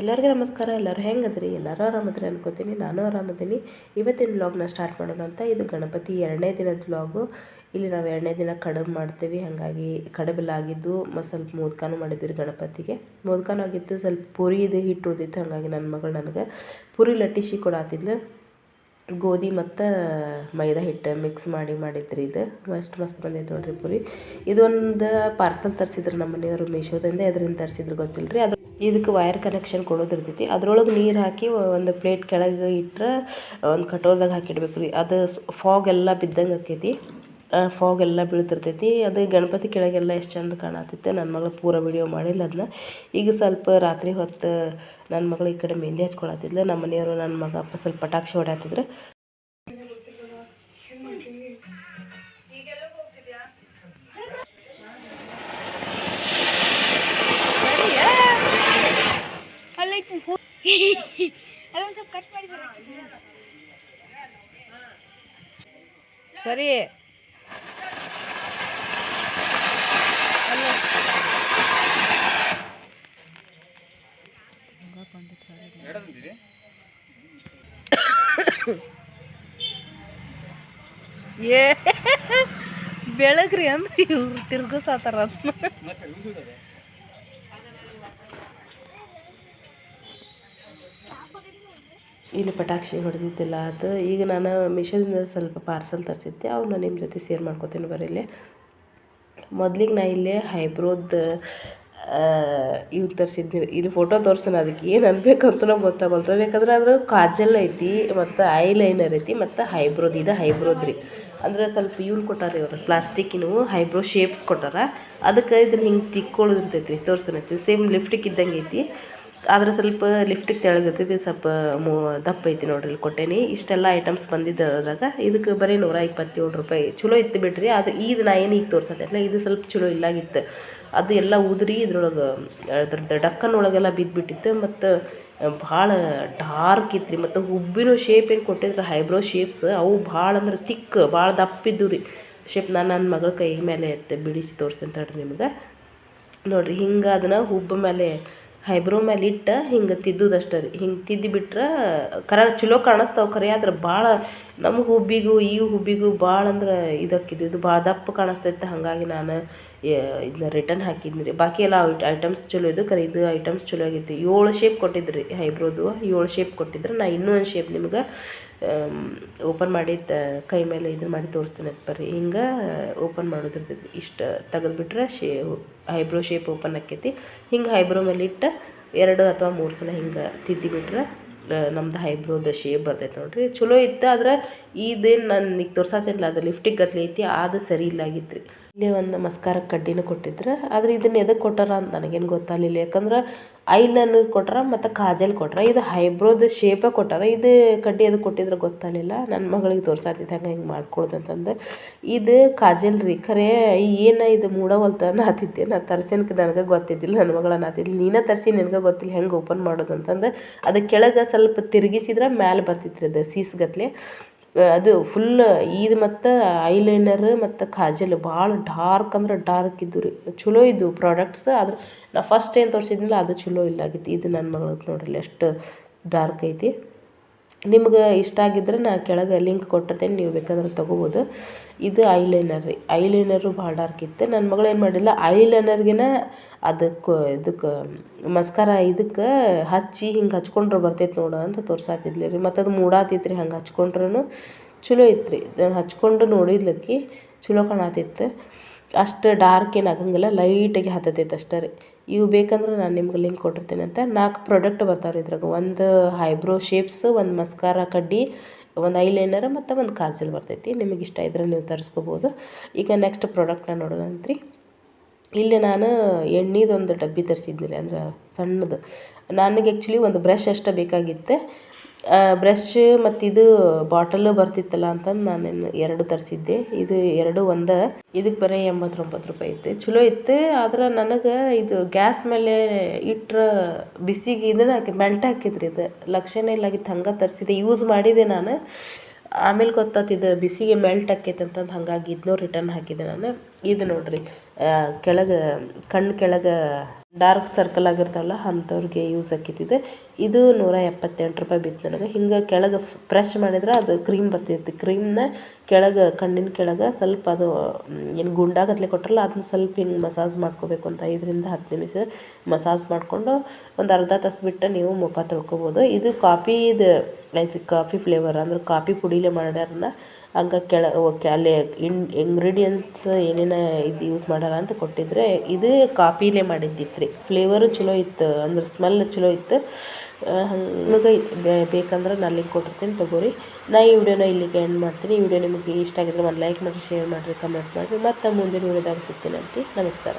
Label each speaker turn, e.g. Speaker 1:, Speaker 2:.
Speaker 1: ಎಲ್ಲರಿಗೂ ನಮಸ್ಕಾರ, ಎಲ್ಲರೂ ಹೆಂಗದ್ರಿ? ಎಲ್ಲರೂ ಆರಾಮದ್ರಿ ಅನ್ಕೋತೀನಿ, ನಾನು ಆರಾಮದೀನಿ. ಇವತ್ತಿನ ವ್ಲಾಗ್ನ ಸ್ಟಾರ್ಟ್ ಮಾಡೋಣ ಅಂತ, ಇದು ಗಣಪತಿ ಎರಡನೇ ದಿನದ ವ್ಲಾಗು ಇಲ್ಲಿ ನಾವು ಎರಡನೇ ದಿನ ಕಡಬು ಮಾಡ್ತೀವಿ, ಹಾಗಾಗಿ ಕಡುಬೆಲ್ಲ ಆಗಿದ್ದು ಸ್ವಲ್ಪ ಮೋದಕನೂ ಮಾಡಿದ್ವಿ ಗಣಪತಿಗೆ. ಮೋದಕನೂ ಆಗಿತ್ತು, ಸ್ವಲ್ಪ ಪೂರಿ ಇದು ಹಿಟ್ಟು ಉಳಿದಿತ್ತು, ಹಾಗಾಗಿ ನನ್ನ ಮಗಳು ನನಗೆ ಪೂರಿ ಲಟ್ಟಿಸಿ ಕೊಡಾತಿದ್ಲು. ಗೋಧಿ ಮತ್ತು ಮೈದಾ ಹಿಟ್ಟು ಮಿಕ್ಸ್ ಮಾಡಿ ಮಾಡಿದ್ರಿ ಇದು. ಅಷ್ಟು ಮಸ್ತ್ ಬಂದೈತೆ ನೋಡ್ರಿ ಪುರಿ. ಇದೊಂದು ಪಾರ್ಸಲ್ ತರಿಸಿದ್ರು ನಮ್ಮ ಮನೆಯವರು ಮೀಶೋದಿಂದ ಅದರಿಂದ ತರಿಸಿದ್ರು ಗೊತ್ತಿಲ್ಲ ರೀ ಅದು ಇದಕ್ಕೆ ವೈರ್ ಕನೆಕ್ಷನ್ ಕೊಡೋದಿರ್ತೈತಿ. ಅದ್ರೊಳಗೆ ನೀರು ಹಾಕಿ ಒಂದು ಪ್ಲೇಟ್ ಕೆಳಗೆ ಇಟ್ಟರೆ ಒಂದು ಕಟೋರ್ದಾಗ ಹಾಕಿಡ್ಬೇಕು ರೀ. ಅದು ಫಾಗ್ ಎಲ್ಲ ಬಿದ್ದಂಗೆ ಆಕೈತಿ. ಫಾಗ್ ಎಲ್ಲ ಬೀಳ್ತಿರ್ತೈತಿ. ಅದು ಗಣಪತಿ ಕೆಳಗೆಲ್ಲ ಎಷ್ಟು ಚಂದ ಕಾಣತ್ತೈತೆ. ನನ್ನ ಮಗಳು ಪೂರ ವಿಡಿಯೋ ಮಾಡಿಲ್ಲ ಅದನ್ನ ಈಗ ಸ್ವಲ್ಪ ರಾತ್ರಿ ಹೊತ್ತು ನನ್ನ ಮಗಳು ಈ ಕಡೆ ಮೆಹಂದಿ ಹಚ್ಕೊಳತ್ತಿದ್ಲು ನಮ್ಮ ಮನೆಯವರು ನನ್ನ ಮಗ ಅಪ್ಪ ಸ್ವಲ್ಪ ಪಟಾಕ್ಷಿ ಹೊಡ್ಯಾತಿದ್ರು.
Speaker 2: ಕಟ್
Speaker 3: ಸರಿ. ಏ ಬೆಳಗ್ರಿ ಅಂದ್ರೆ ಇವ್ರು ತಿರ್ಗಿಸಾತಾರ
Speaker 1: ಇಲ್ಲಿ ಪಟಾಕ್ಷಿ ಹೊಡೆದಿದ್ದಿಲ್ಲ ಅದು. ಈಗ ನಾನು ಮಿಶೋದಿಂದ ಸ್ವಲ್ಪ ಪಾರ್ಸಲ್ ತರಿಸಿದ್ದೆ. ಅವನ್ನ ನಿಮ್ಮ ಜೊತೆ ಶೇರ್ ಮಾಡ್ಕೋತೀನಿ ಬರೀಲಿ ಮೊದ್ಲಿಗೆ ನಾ ಇಲ್ಲೇ ಹೈಬ್ರೋದ್ ಇವು ತರಿಸಿದ್ನಿ. ಇಲ್ಲಿ ಫೋಟೋ ತೋರ್ಸೋಣ ಅದಕ್ಕೆ ಏನು ಅನ್ಬೇಕಂತ ಅಂತ ಗೊತ್ತಾಗಲ್ತದೆ ಯಾಕಂದ್ರೆ ಅದ್ರ ಕಾಜಲ್ ಐತಿ ಮತ್ತು ಐ ಲೈನರ್ ಐತಿ ಮತ್ತು ಹೈಬ್ರೋದ್. ಇದು ಹೈಬ್ರೋದ್ ರೀ. ಅಂದ್ರೆ ಸ್ವಲ್ಪ ಇವ್ನ ಕೊಟ್ಟಾರ ಇವ್ರು. ಪ್ಲಾಸ್ಟಿಕ್ಕಿನವು ಹೈಬ್ರೋ ಶೇಪ್ಸ್ ಕೊಟ್ಟಾರ. ಅದಕ್ಕೆ ಇದನ್ನು ಹಿಂಗೆ ತಿಕ್ಕೊಳ್ಳೋದು ಇರ್ತೈತಿ. ತೋರಿಸ್ತಾನೈತಿ ಸೇಮ್ ಲಿಫ್ಟಿಕ್ ಇದ್ದಂಗೆ ಐತಿ. ಆದ್ರೆ ಸ್ವಲ್ಪ ಲಿಫ್ಟಿಗೆ ತೆಳಗತ್ತೈತಿ ಸ್ವಲ್ಪ ಮೂ, ದಪ್ಪ ಐತಿ ನೋಡ್ರಿ ಇಲ್ಲಿ ಕೊಟ್ಟೇನಿ. ಇಷ್ಟೆಲ್ಲ ಐಟಮ್ಸ್ ಬಂದಿದ್ದದಾಗ ಇದಕ್ಕೆ ಬರೀ ನೂರ ಇಪ್ಪತ್ತೇಳು ರೂಪಾಯಿ. ಚಲೋ ಇತ್ತು ಬಿಡ್ರಿ ಅದು ಇದು ನಾ ಏನು ಈಗ ತೋರ್ಸತ್ತಲ್ಲ ಇದು ಸ್ವಲ್ಪ ಚಲೋ ಇಲ್ಲಾಗಿತ್ತು. ಅದು ಎಲ್ಲ ಉದುರಿ ಇದ್ರೊಳಗೆ, ಅದ್ರದ್ದು ಡಕ್ಕನೊಳಗೆಲ್ಲ ಬಿದ್ದುಬಿಟ್ಟಿತ್ತು ಮತ್ತು ಭಾಳ ಡಾರ್ಕ್ ಇತ್ತು ರೀ ಮತ್ತು ಹುಬ್ಬಿನೂ ಶೇಪ್ ಏನು ಕೊಟ್ಟಿದ್ರು ಹೈಬ್ರೋ ಶೇಪ್ಸ್ ಅವು ಭಾಳ ಅಂದ್ರೆ ತಿಕ್ ಭಾಳ ದಪ್ಪ ಇದ್ದು ರೀ. ಶೇಪ್ ನಾನು ನನ್ನ ಮಗಳ ಕೈ ಮೇಲೆ ಬಿಡಿಸಿ ತೋರಿಸ್ತೇನೆ ತಡ್ರಿ ನಿಮ್ಗೆ. ನೋಡಿರಿ, ಹಿಂಗೆ ಅದನ್ನು ಹುಬ್ಬ ಮೇಲೆ ಹೈಬ್ರೋ ಮೇಲೆ ಇಟ್ಟು ಹಿಂಗೆ ತಿದ್ದುದಷ್ಟೇ ರೀ. ಹಿಂಗೆ ತಿದ್ದಿ ಬಿಟ್ರೆ ಕರ ಚಲೋ ಕಾಣಿಸ್ತಾವೆ ಖರೆ ಆದ್ರೆ ಭಾಳ ನಮ್ಮ ಹುಬ್ಬಿಗೂ ಈ ಹುಬ್ಬಿಗೂ ಭಾಳ ಅಂದ್ರೆ ಇದಕ್ಕಿದ್ದು ಇದು ಭಾಳ ದಪ್ಪ ಕಾಣಿಸ್ತೈತೆ ಹಾಗಾಗಿ ನಾನು ಇದನ್ನ ರಿಟರ್ನ್ ಹಾಕಿದ್ನಿ ರೀ ಬಾಕಿ ಎಲ್ಲ ಐಟಮ್ಸ್ ಚಲೋ ಇದ್ದು ಖರೆ ಇದು ಐಟಮ್ಸ್ ಚಲೋ ಆಗಿತ್ತು. ಏಳು ಶೇಪ್ ಕೊಟ್ಟಿದ್ರಿ ಹೈಬ್ರೋದು. ಏಳು ಶೇಪ್ ಕೊಟ್ಟಿದ್ರು. ನಾ ಇನ್ನೂ ಒಂದು ಶೇಪ್ ನಿಮ್ಗೆ ಓಪನ್ ಮಾಡಿ ಕೈ ಮೇಲೆ ಇದನ್ನ ಮಾಡಿ ತೋರಿಸ್ತೀನಿ ಬರ್ರಿ. ಹಿಂಗೆ ಓಪನ್ ಮಾಡೋದಿರ್ತೈತಿ ಇಷ್ಟು ತೆಗೆದುಬಿಟ್ರೆ ಶೇ ಐಬ್ರೋ ಶೇಪ್ ಓಪನ್ ಆಕೈತಿ. ಹಿಂಗೆ ಐಬ್ರೋ ಮೇಲೆ ಇಟ್ಟು ಎರಡು ಅಥವಾ ಮೂರು ಸಲ ಹಿಂಗೆ ತಿದ್ದಿ ಬಿಟ್ರೆ ನಮ್ದು ಹೈಬ್ರೋದ ಶೇಪ್ ಬರ್ತೈತೆ ನೋಡಿರಿ. ಚಲೋ ಇತ್ತು ಆದ್ರೆ ಇದೇನು ನಾನು ಈಗ ಅದು ಲಿಫ್ಟಿಗೆ ಗತ್ಲೆ ಐತಿ ಅದು ಸರಿ ಇಲ್ಲಾಗಿತ್ತು ರೀ ಇಲ್ಲಿ ಒಂದು ನಮಸ್ಕಾರ ಕಡ್ಡಿನೂ ಕೊಟ್ಟಿದ್ರು. ಆದ್ರೆ ಇದನ್ನ ಎದಕ್ಕೆ ಕೊಟ್ಟಾರ ಅಂತ ನನಗೇನು ಗೊತ್ತಾಗಲಿಲ್ಲ. ಯಾಕಂದ್ರೆ ಐಲೈನರ್ ಕೊಟ್ಟಾರ ಮತ್ತು ಕಾಜಲ್ ಕೊಟ್ಟಾರ ಇದು ಹೈಬ್ರೋದ ಶೇಪೇ ಕೊಟ್ಟಾರ. ಇದು ಕಡ್ಡಿ ಎದಕ್ಕೆ ಕೊಟ್ಟಿದ್ರೆ ಗೊತ್ತಾಗಲಿಲ್ಲ. ನನ್ನ ಮಗಳಿಗೆ ತೋರ್ಸಾತಿದ್ದ ಹಂಗೆ ಹಿಂಗೆ ಮಾಡ್ಕೊಳ್ದು ಅಂತಂದು. ಇದು ಕಾಜಲ್ ರೀ. ಖರೆ ಏನು ಇದು ಮೂಡವಲ್ತ ನಾತಿದ್ದೆ ನಾ ತರ್ಸೇನಕ್ಕೆ ನನಗೆ ಗೊತ್ತಿದ್ದಿಲ್ಲ. ನನ್ನ ಮಗಳ ನಾತಿದ್ಲು ನೀನೇ ತರಿಸಿ, ನಿನಗೆ ಗೊತ್ತಿಲ್ಲ. ಹೆಂಗೆ ಓಪನ್ ಮಾಡೋದು ಅಂತಂದು. ಅದು ಕೆಳಗೆ ಸ್ವಲ್ಪ ತಿರುಗಿಸಿದ್ರೆ ಮ್ಯಾಲೆ ಬರ್ತಿತ್ತು ಅದು ಸೀಸ್ಗತ್ಲೆ. ಅದು ಫುಲ್ ಇದು ಮತ್ತು ಐಲೈನರ್ ಮತ್ತು ಕಾಜಲ್ ಭಾಳ ಡಾರ್ಕ್ ಅಂದ್ರೆ ಡಾರ್ಕ್ ಇದ್ದು ರೀ. ಚಲೋ ಇದ್ವು ಪ್ರಾಡಕ್ಟ್ಸ್ ಆದ್ರೆ ನಾ ಫಸ್ಟ್ ಏನು ತೋರಿಸಿದ್ನಲ್ಲ ಅದು ಚಲೋ ಇಲ್ಲಾಗಿತ್ತು. ಇದು ನನ್ನ ಮಗಳಿಗೆ ನೋಡ್ರಿ ಎಷ್ಟು ಡಾರ್ಕ್ ಐತಿ. ನಿಮ್ಗೆ ಇಷ್ಟ ಆಗಿದ್ರೆ ನಾ ಕೆಳಗೆ ಲಿಂಕ್ ಕೊಟ್ಟಿರ್ತೇನೆ, ನೀವು ಬೇಕಾದ್ರೆ ತೊಗೋಬೋದು. ಇದು ಐಲೈನರ್ ರೀ. ಐಲೈನರು ಭಾಳ ಡಾರ್ಕ್ ಇತ್ತು. ನನ್ನ ಮಗಳು ಏನು ಮಾಡಿಲ್ಲ, ಐಲೈನರ್ಗಿನ ಅದಕ್ಕೆ ಇದಕ್ಕೆ ಮಸ್ಕಾರ ಇದಕ್ಕೆ ಹಚ್ಚಿ ಹಿಂಗೆ ಹಚ್ಕೊಂಡ್ರೆ ಬರ್ತೈತೆ ನೋಡು ಅಂತ ತೋರ್ಸಾತಿದ್ಲಿ ರೀ. ಮತ್ತು ಅದು ಮೂಡಾತಿತ್ತು ರೀ ಹಂಗೆ ಹಚ್ಕೊಂಡ್ರೂ ಚಲೋ ಇತ್ತು ರೀ. ಹಚ್ಕೊಂಡು ನೋಡಿದ್ಲಕ್ಕಿ ಚಲೋ ಕಾಣತಿತ್ತು. ಅಷ್ಟು ಡಾರ್ಕ್ ಏನು ಆಗಂಗಿಲ್ಲ, ಲೈಟಾಗಿ ಹತ್ತತೈತೆ ಅಷ್ಟೇ ರೀ. ಇವು ಬೇಕಂದ್ರೆ ನಾನು ನಿಮ್ಗೆ ಲಿಂಕ್ ಕೊಟ್ಟಿರ್ತೀನಿ ಅಂತ. ನಾಲ್ಕು ಪ್ರಾಡಕ್ಟ್ ಬರ್ತಾವೆ ರೀ ಇದ್ರಾಗ. ಒಂದು ಹೈಬ್ರೋ ಶೇಪ್ಸ್ ಒಂದು ಮಸ್ಕಾರ ಕಡ್ಡಿ, ಒಂದು ಐಲೈನರ್ ಮತ್ತು ಒಂದು ಕಾಜಲ್ ಬರ್ತೈತಿ. ನಿಮಗೆ ಇಷ್ಟ ಇದ್ರೆ ನೀವು ತರಿಸ್ಕೋಬೋದು. ಈಗ ನೆಕ್ಸ್ಟ್ ಪ್ರಾಡಕ್ಟ್ನ ನೋಡೋದಂತ್ರಿ ಇಲ್ಲಿ ನಾನು ಎಣ್ಣೆದೊಂದು ಡಬ್ಬಿ ತರಿಸಿದ್ನಿ ರೀ ಅಂದ್ರೆ ಸಣ್ಣದು. ನನಗೆ ಆ್ಯಕ್ಚುಲಿ ಒಂದು ಬ್ರಷ್ ಅಷ್ಟೇ ಬೇಕಾಗಿತ್ತು. ಬ್ರಷ್ ಮತ್ತು ಇದು ಬಾಟಲ್ ಬರ್ತಿತ್ತಲ್ಲ ಅಂತಂದು ನಾನು ಎರಡು ತರಿಸಿದ್ದೆ. ಇದು ಎರಡು ಒಂದೇ. ಇದಕ್ಕೆ ಬರೀ ಎಂಬತ್ತೊಂಬತ್ತು ರೂಪಾಯಿ ಇತ್ತು. ಚಲೋ ಇತ್ತು, ಆದ್ರೆ ನನಗೆ ಇದು ಗ್ಯಾಸ್ ಮೇಲೆ ಇಟ್ರೆ ಬಿಸಿಗೆ ಇದನ್ನ ಮೆಲ್ಟ್ ಹಾಕಿದ್ರಿ ಇದು. ಲಕ್ಷಣ ಇಲ್ಲಾಗಿತ್ತು, ಹಂಗೆ ತರಿಸಿದೆ. ಯೂಸ್ ಮಾಡಿದೆ ನಾನು. ಆಮೇಲೆ ಗೊತ್ತಾತು ಬಿಸಿಗೆ ಮೆಲ್ಟ್ ಆಕೈತೆ ಅಂತಂದು ಹಾಗಾಗಿ ಇದನ್ನೂ ರಿಟರ್ನ್ ಹಾಕಿದೆ ನಾನು. ಇದು ನೋಡಿರಿ ಕೆಳಗೆ ಕಣ್ಣು ಕೆಳಗೆ ಡಾರ್ಕ್ ಸರ್ಕಲ್ ಆಗಿರ್ತಾವಲ್ಲ ಅಂಥವ್ರಿಗೆ ಯೂಸ್ ಆಕ್ಕೈತಿದೆ ಇದು ನೂರ ಎಪ್ಪತ್ತೆಂಟು ರೂಪಾಯಿ ಬಿತ್ತು ನನಗೆ. ಹಿಂಗೆ ಕೆಳಗೆ ಪ್ರೆಶ್ ಮಾಡಿದ್ರೆ ಅದು ಕ್ರೀಮ್ ಬರ್ತೈತಿ ಕ್ರೀಮ್ನ ಕೆಳಗೆ, ಕಣ್ಣಿನ ಕೆಳಗೆ ಸ್ವಲ್ಪ ಅದು ಏನು ಗುಂಡಾಗತ್ಲೆ ಕೊಟ್ಟರಲ್ಲ ಅದನ್ನ ಸ್ವಲ್ಪ ಹಿಂಗೆ ಮಸಾಜ್ ಮಾಡ್ಕೋಬೇಕು ಅಂತ ಐದರಿಂದ ಹತ್ತು ನಿಮಿಷ ಮಸಾಜ್ ಮಾಡಿಕೊಂಡು ಒಂದು ಅರ್ಧ ತಾಸು ಬಿಟ್ಟು ನೀವು ಮುಖ ತೊಳ್ಕೊಬೋದು. ಇದು ಕಾಫಿದು ಐತಿ ಕಾಫಿ ಫ್ಲೇವರ್ ಅಂದ್ರೆ ಕಾಫಿ ಪುಡಿಲೇ ಮಾಡ್ಯಾರನ್ನ ಹಂಗೆ ಕೆಳ ಓಕೆ ಅಲ್ಲಿ ಇನ್ ಇಂಗ್ರೀಡಿಯೆಂಟ್ಸ್ ಏನೇನು ಇದು ಯೂಸ್ ಮಾಡ್ಯಾರ ಅಂತ ಕೊಟ್ಟಿದ್ರೆ ಇದು ಕಾಪಿಲೇ ಮಾಡಿದ್ದಿತ್ತು ರೀ ಫ್ಲೇವರು ಚಲೋ ಇತ್ತು, ಅಂದ್ರೆ ಸ್ಮೆಲ್ ಚಲೋ ಇತ್ತು. ಹಂಗೆ ಬೇಕಂದ್ರೆ ನಾನು ಲಿಂಕ್ ಕೊಟ್ಟಿರ್ತೀನಿ, ತೊಗೋರಿ. ನಾ ಈ ವಿಡಿಯೋನ ಇಲ್ಲಿಗೆ ಎಂಡ್ ಮಾಡ್ತೀನಿ. ಈ ವಿಡಿಯೋ ನಿಮಗೆ ಇಷ್ಟ ಆಗಿದ್ರೆ ಒಂದು ಲೈಕ್ ಮಾಡಿ ಶೇರ್ ಮಾಡಿರಿ ಕಮೆಂಟ್ ಮಾಡಿರಿ. ಮತ್ತು ಮುಂದಿನ ವಿಡಿಯೋದಾಗ ಸಿಗ್ತೀನಿ ಅಂತ. ನಮಸ್ಕಾರ.